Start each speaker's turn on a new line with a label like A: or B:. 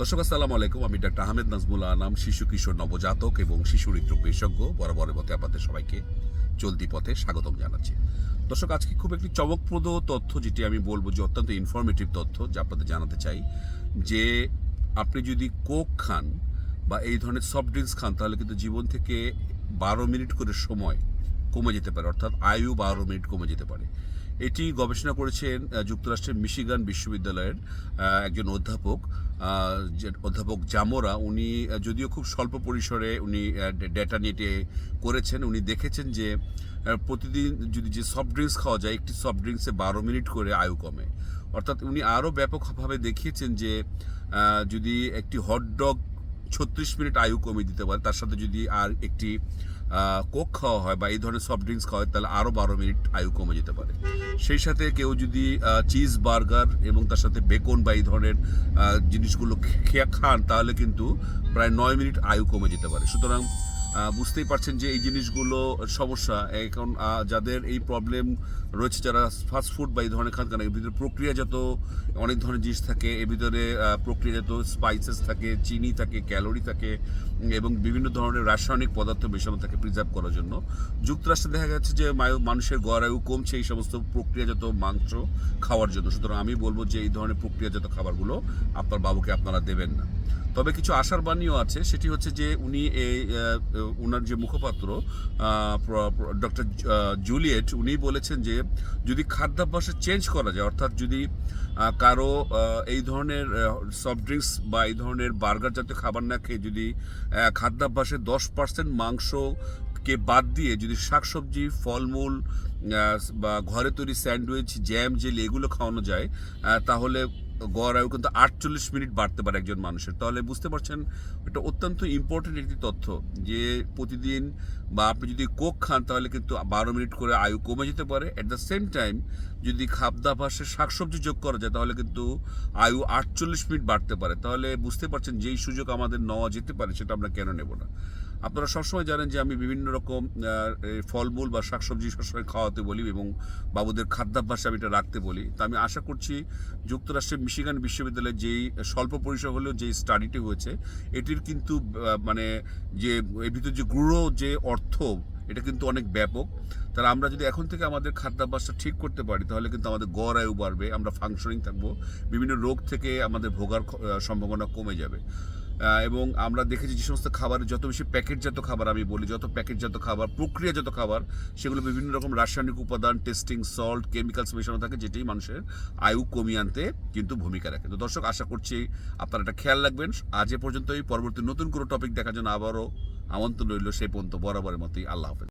A: দর্শক, আসসালামু আলাইকুম। আমি ডাক্তার আহমেদ নাজমুল আনাম শিশু কিশোর নবজাতক এবং শিশু হৃদরোগ বিশেষজ্ঞ বরাবরের মতে আপনাদের সবাইকে চলতি পথে স্বাগতম জানাচ্ছি। দর্শক, আজকে খুব একটি চমকপ্রদ তথ্য যেটি আমি বলব যে অত্যন্ত ইনফরমেটিভ তথ্য যা আপনাদের জানাতে চাই, যে আপনি যদি কোক খান বা এই ধরনের সফট ড্রিঙ্কস খান, তাহলে কিন্তু জীবন থেকে বারো মিনিট করে সময় কমে যেতে পারে, অর্থাৎ আয়ু বারো মিনিট কমে যেতে পারে। এটি গবেষণা করেছেন যুক্তরাষ্ট্রের মিশিগান বিশ্ববিদ্যালয়ের একজন অধ্যাপক যে অধ্যাপক জামোরা, উনি যদিও খুব স্বল্প পরিসরে উনি ডেটা নেটে করেছেন, উনি দেখেছেন যে প্রতিদিন যদি যে সফট ড্রিঙ্কস খাওয়া যায়, একটি সফট ড্রিঙ্কসে বারো মিনিট করে আয়ু কমে। অর্থাৎ উনি আরও ব্যাপকভাবে দেখিয়েছেন যে যদি একটি হটডগ ছত্রিশ মিনিট আয়ু কমিয়ে দিতে পারে, তার সাথে যদি আর একটি কোক খাওয়া হয় বা এই ধরনের সফট ড্রিঙ্কস খাওয়া হয়, তাহলে আরও বারো মিনিট আয়ু কমে যেতে পারে। সেই সাথে কেউ যদি চিজ বার্গার এবং তার সাথে বেকন বা এই ধরনের জিনিসগুলো খেয়ে খান, তাহলে কিন্তু প্রায় নয় মিনিট আয়ু কমে যেতে পারে। সুতরাং বুঝতেই পারছেন যে এই জিনিসগুলো সমস্যা। এখন যাদের এই প্রবলেম রয়েছে, যারা ফাস্ট ফুড বা এই ধরনের খান কেন এর ভিতরে প্রক্রিয়াজাত অনেক ধরনের জিনিস থাকে। এর ভিতরে প্রক্রিয়াজাত স্পাইসেস থাকে, চিনি থাকে ক্যালোরি থাকে এবং বিভিন্ন ধরনের রাসায়নিক পদার্থ মেশানো থাকে প্রিজার্ভ করার জন্য। যুক্তরাষ্ট্রে দেখা যাচ্ছে যে মানুষের গড় আয়ু কমছে এই সমস্ত প্রক্রিয়াজাত মাংস খাওয়ার জন্য। সুতরাং আমি বলব যে এই ধরনের প্রক্রিয়াজাত খাবারগুলো আপনার বাবুকে আপনারা দেবেন না। তবে কিছু আশার বাণীও আছে। সেটি হচ্ছে যে উনি এই ওনার যে মুখপাত্র ডক্টর জুলিয়েট, উনি বলেছেন যে যদি খাদ্যাভ্যাসে চেঞ্জ করা যায়, অর্থাৎ যদি কারও এই ধরনের সফট ড্রিঙ্কস বা এই ধরনের বার্গার জাতীয় খাবার না খেয়ে যদি খাদ্যাভ্যাসে দশ পার্সেন্ট মাংস কে বাদ দিয়ে যদি শাকসবজি, ফলমূল বা ঘরে তৈরি স্যান্ডউইচ, জ্যাম, জেলি এগুলো খাওয়ানো যায় তাহলে গড় আয়ু কিন্তু আটচল্লিশ মিনিট বাড়তে পারে একজন মানুষের। তাহলে বুঝতে পারছেন, এটা অত্যন্ত ইম্পর্টেন্ট একটি তথ্য যে প্রতিদিন বা আপনি যদি কোক খান তাহলে কিন্তু বারো মিনিট করে আয়ু কমে যেতে পারে। অ্যাট দ্য সেম টাইম যদি খাদ্যাভাসে শাকসবজি যোগ করা যায় তাহলে কিন্তু আয়ু আটচল্লিশ মিনিট বাড়তে পারে। তাহলে বুঝতে পারছেন যেই সুযোগ আমাদের নেওয়া যেতে পারে সেটা আমরা কেন নেব না। আপনারা সবসময় জানেন যে আমি বিভিন্ন রকম ফলমূল বা শাকসবজি সবসময় খাওয়াতে বলি এবং বাবুদের খাদ্যাভ্যাসে আমি এটা রাখতে বলি। তা আমি আশা করছি যুক্তরাষ্ট্রের মিশিগান বিশ্ববিদ্যালয়ে যেই স্বল্প পরিসর হলেও যেই স্টাডিটি হয়েছে, এটির কিন্তু মানে যে, এর ভিতরে যে গূঢ় যে অর্থ, এটা কিন্তু অনেক ব্যাপক। তাহলে আমরা যদি এখন থেকে আমাদের খাদ্যাভ্যাসটা ঠিক করতে পারি, তাহলে কিন্তু আমাদের গড় আয়ু বাড়বে, আমরা ফাংশনিং থাকব, বিভিন্ন রোগ থেকে আমাদের ভোগার সম্ভাবনা কমে যাবে। এবং আমরা দেখেছি যে সমস্ত খাবার, যত বেশি প্যাকেটজাত খাবার আমি বলি, যত প্যাকেটজাত খাবার, প্রক্রিয়াজাত খাবার, সেগুলো বিভিন্ন রকম রাসায়নিক উপাদান টেস্টিং সল্ট কেমিক্যালস মেশানো থাকে, যেটি মানুষের আয়ু কমিয়ে আনতে কিন্তু ভূমিকা রাখে। তো দর্শক, আশা করছি আপনারা এটা খেয়াল রাখবেন। আজ এ পর্যন্তই। পরবর্তী নতুন কোনো টপিক দেখার জন্য আবারও আমন্ত্রণ রইল সেই পর্যন্ত। বরাবরের মতোই আল্লাহ হাফেজ।